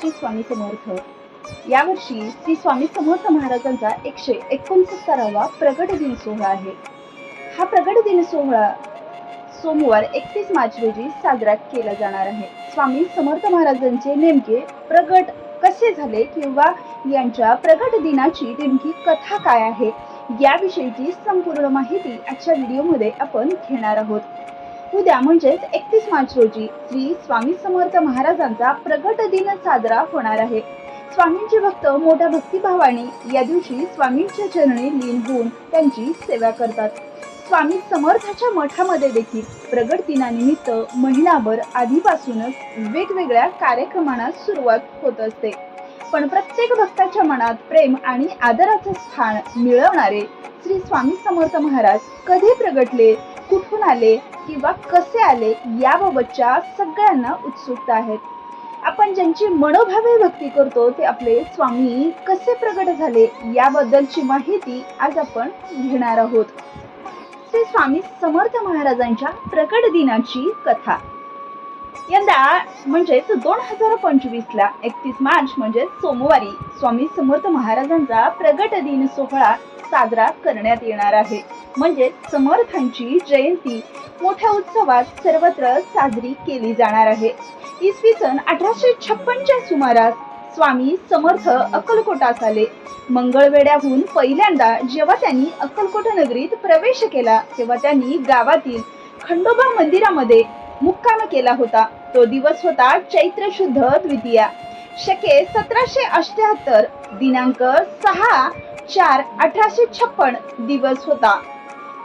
श्री स्वामी समर्थ. यावर्षी श्री स्वामी समर्थ महाराजांचा एकशे एकोणसत्तरावा प्रगट दिन सोहळा आहे. हा प्रगट दिन सोहळा सोमवार एकतीस मार्च रोजी साजरा केला जाणार आहे. स्वामी समर्थ महाराजांचे नेमके प्रगट कसे झाले किंवा यांच्या प्रगट दिनाची नेमकी कथा काय आहे याविषयीची संपूर्ण माहिती आजच्या व्हिडिओमध्ये आपण घेणार आहोत. उद्या म्हणजेच एकतीस मार्च रोजी श्री स्वामी समर्थ महाराजांचा प्रगट दिन साजरा होणार आहे. स्वामींचे भक्त मोठ्या भक्तिभावाने या दिवशी स्वामींच्या चरणी लीन होऊन त्यांची सेवा करतात. स्वामी समर्थाच्या मठामध्ये देखील प्रगट दिनानिमित्त महिनाभर आधीपासूनच वेगवेगळ्या कार्यक्रमांना सुरुवात होत असते. पण प्रत्येक भक्ताच्या मनात प्रेम आणि आदराचे स्थान मिळवणारे श्री स्वामी समर्थ महाराज कधी प्रगटले? कुठून आले किंवा कसे आले याबाबतच्या सगळ्यांना उत्सुकता आहेत आपण ज्यांची मनोभावे भक्ती करतो ते आपले स्वामी कसे प्रगट झाले याबद्दलची माहिती आज आपण घेणार आहोत. श्री स्वामी समर्थ महाराजांच्या प्रकट दिनाची कथा. यंदा म्हणजेच दोन हजार पंचवीस ला एकतीस मार्च म्हणजे सोमवारी स्वामी समर्थ महाराजांचा प्रगट दिन सोहळा साजरा करण्यात येणार आहे. म्हणजे समर्थांची जयंती मोठ्या उत्सवात सर्वत्र साजरी केली जाणार आहे. इसवी सन अठराशे छप्पनच्या सुमारास स्वामी समर्थ अक्कलकोटास आले. मंगळवेड्याहून पहिल्यांदा जेव्हा त्यांनी अक्कलकोट नगरीत प्रवेश केला तेव्हा त्यांनी गावातील खंडोबा मंदिरामध्ये मुक्काम केला होता. तो दिवस होता चैत्र शुद्ध द्वितीया. शके सतराशे अष्ट्याहत्तर दिनांक सहा चार अठराशे छप्पन दिवस होता.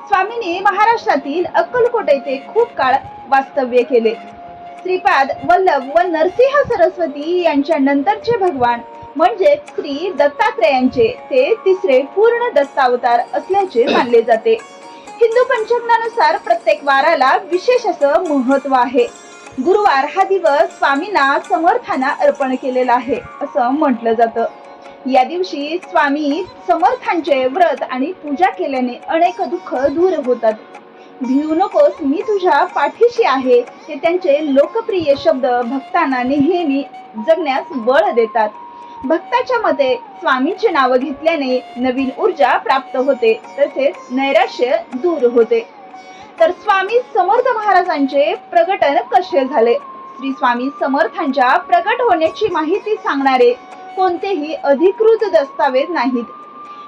स्वामींनी महाराष्ट्रातील अक्कलकोट येथे खूप काळ वास्तव्य केले. श्रीपाद वल्लभ व नरसिंह सरस्वती यांच्या नंतरचे भगवान म्हणजे श्री दत्तात्रेयांचे ते तिसरे पूर्ण दत्तावतार असल्याचे मानले जाते. हिंदू पंचांगानुसार प्रत्येक वाराला विशेष असं महत्त्व आहे. गुरुवार हा दिवस स्वामींना समर्थांना अर्पण केलेला आहे असं म्हटलं जातं. या दिवशी स्वामी समर्थांचे व्रत आणि पूजा केल्याने अनेक दुःख दूर होतात. भिवू नकोस मी तुझ्या पाठीशी आहे हे त्यांचे लोकप्रिय शब्द भक्तांना नेहमी जगण्यास बळ देतात. भक्ताच्या मते स्वामींचे नाव घेतल्याने नवीन ऊर्जा प्राप्त होते तसेच नैराश्य दूर होते. तर स्वामी समर्थ महाराजांचे प्रगटन कसे झाले? श्री स्वामी समर्थांच्या प्रगट होण्याची माहिती सांगणारे कोणतेही अधिकृत दस्तावेज नाहीत.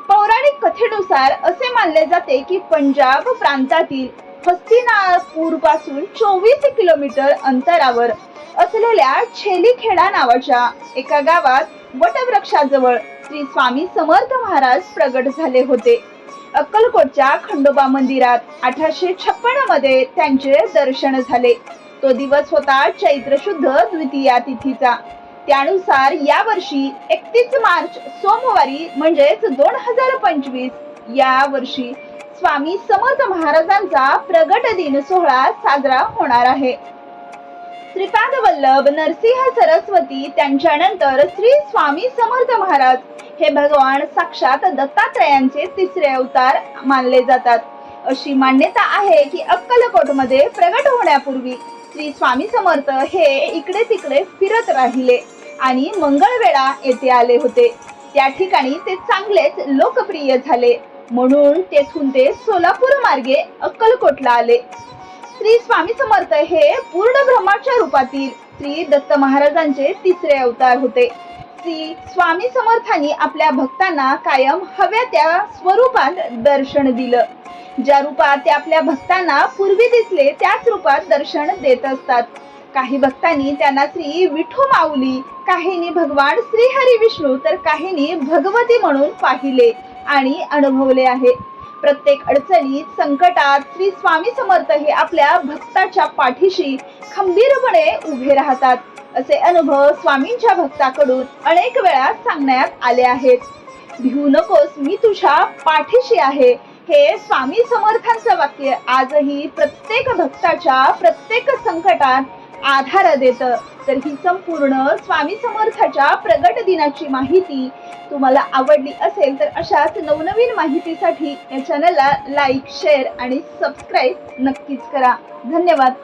पौराणिक कथेनुसार असे मानले जाते की पंजाब प्रांतातील हस्तिनापूरपासून चोवीस किलोमीटर अंतरावर असलेल्या छेलीखेडा नावाच्या एका गावात वटवृक्षाजवळ श्री स्वामी समर्थ महाराज प्रगट झाले होते. अक्कलकोटच्या खंडोबा मंदिरात अठराशे छप्पनमध्ये त्यांचे दर्शन झाले. तो दिवस होता चैत्र शुद्ध द्वितीया तिथीचा. त्यानुसार या वर्षी एकतीस मार्च सोमवारी म्हणजेच दोन हजार पंचवीस या वर्षी स्वामी समर्थ महाराजांचा प्रगट दिन सोहळा साजरा होणार आहे. श्रीपाद वल्लभ नरसिंह सरस्वती त्यांच्यानंतर श्री स्वामी समर्थ महाराज हे भगवान साक्षात दत्तात्रयांचे तिसरे अवतार मानले जातात. अशी मान्यता आहे की अक्कलकोटमध्ये प्रगट होण्यापूर्वी श्री स्वामी समर्थ हे इकडे तिकडे फिरत राहिले आणि मंगळवेळा येथे आले होते. त्या ठिकाणी ते चांगलेच लोकप्रिय झाले. म्हणून तेथून ते सोलापूर मार्गे अक्कलकोटला आले. श्री स्वामी समर्थ हे पूर्ण ब्रह्माच्या रूपातील श्री दत्त महाराजांचे तिसरे अवतार होते. श्री स्वामी समर्थांनी आपल्या भक्तांना कायम हव्या त्या स्वरूपात दर्शन दिलं. ज्या रूपात ते आपल्या भक्तांना पूर्वी दिसले त्याच रूपात दर्शन देत असतात. काही भक्तांनी त्यांना श्री विठू माऊली काहींनी भगवान श्री हरी विष्णू तर काहींनी भगवती म्हणून पाहिले आणि अनुभवले आहे. प्रत्येक अडचणीत संकटात श्री स्वामी समर्थ हे आपल्या भक्ताच्या पाठीशी खंबीरपणे उभे राहतात. असे अनुभव स्वामींच्या भक्ताकडून अनेक वेळा सांगण्यात आले आहेत. भिवू नकोस मी तुझ्या पाठीशी आहे. हे स्वामी समर्थांचं वाक्य आजही प्रत्येक भक्ताच्या प्रत्येक संकटात आधार देतं. तर ही संपूर्ण स्वामी समर्थाच्या प्रगट दिनाची माहिती तुम्हाला आवडली असेल तर अशाच नवनवीन माहितीसाठी या चॅनलला लाईक शेअर आणि सबस्क्राईब नक्कीच करा. धन्यवाद.